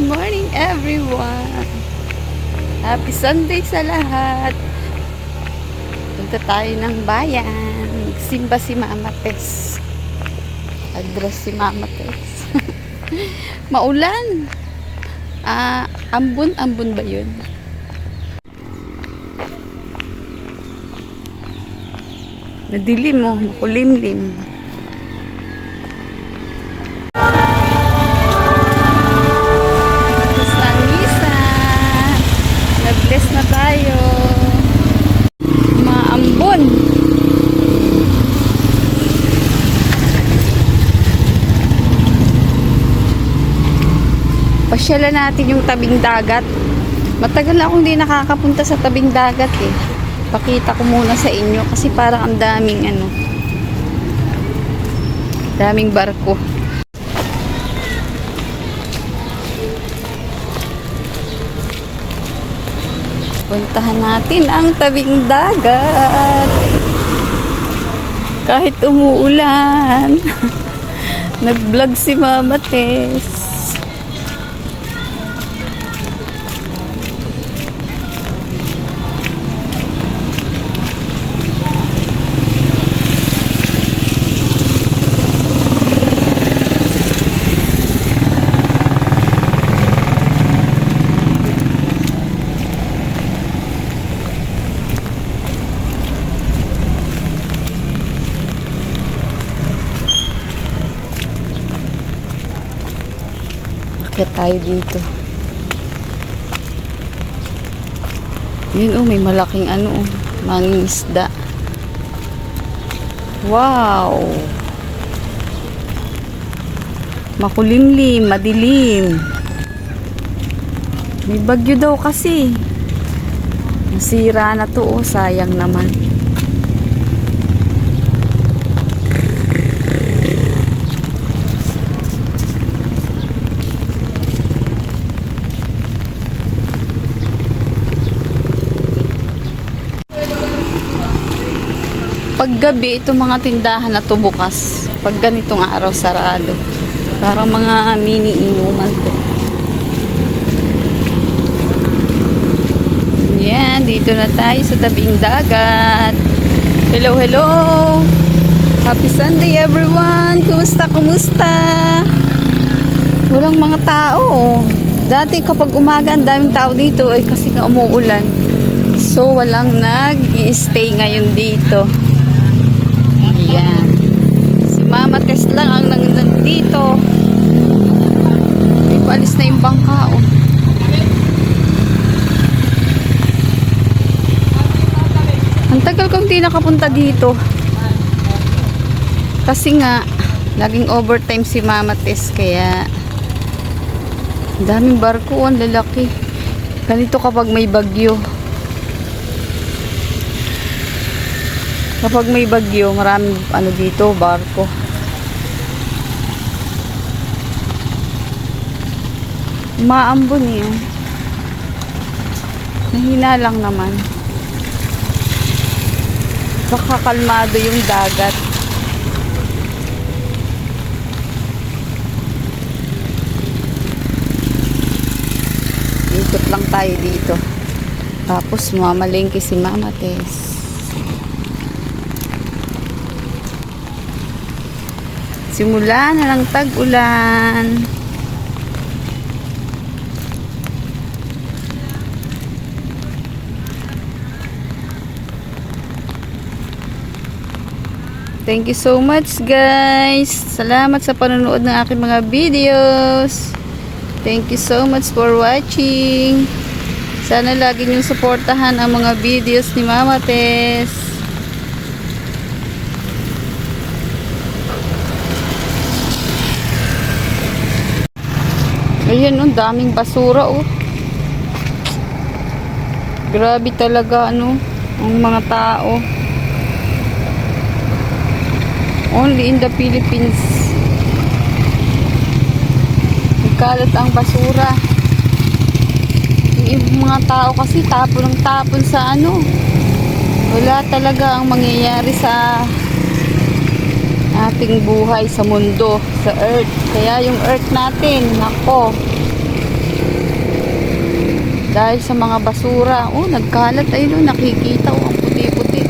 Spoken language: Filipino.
Good morning everyone! Happy Sunday sa lahat! Punta tayo ng bayan. Simba si Mama Tess. Address si Mama Tess. Maulan! Ah, ambon, ambon ba yun? Nadilim mo, makulimlim. Pasyalan natin yung tabing dagat. Matagal na akong hindi nakakapunta sa tabing dagat eh. Pakita ko muna sa inyo kasi parang ang daming ano. Daming barko. Puntahan natin ang tabing dagat. Kahit umuulan. Nag-vlog si Mama Tess. Akit tayo dito. Yun oh, may malaking ano oh, manging isda. Wow! Makulimlim, madilim. May bagyo daw kasi. Nasira na to oh, sayang naman. Paggabi, itong mga tindahan na to bukas. Pag ganitong araw, sarado. Parang mga mini inuman to. Yan, dito na tayo sa tabing dagat. Hello, hello! Happy Sunday everyone! Kumusta, kumusta? Walang mga tao. Dati kapag umaga, ang daming tao dito ay kasi nga umuulan. So, walang nag-i-stay ngayon dito. Ayan. Si Mama Tess lang ang nandito. Ipalis na yung bangka, oh. Ang tagal kong di nakapunta dito. Kasi nga, laging overtime si Mama Tess, kaya daming barko, ang lalaki. Ganito kapag may bagyo. Kapag may bagyo, maraming ano dito, barko. Maambon yun. Nahina lang naman. Baka kalmado yung dagat. Ikot lang tayo dito. Tapos mamalengke si Mama Tess. Simula na ng tag-ulan. Thank you so much guys. Salamat sa panonood ng aking mga videos. Thank you so much for watching. Sana lagi niyong suportahan ang mga videos ni Mama Tess. Ayan, oh, daming basura, oh. Grabe talaga, ano, ang mga tao. Only in the Philippines. Nagkalat ang basura. Yung mga tao kasi tapon ng tapon sa ano. Wala talaga ang mangyayari sa ating buhay sa mundo, sa earth. Kaya yung earth natin, nako. Dahil sa mga basura, oh, nagkalat ay oh, nakikita oh, ang puti-puti.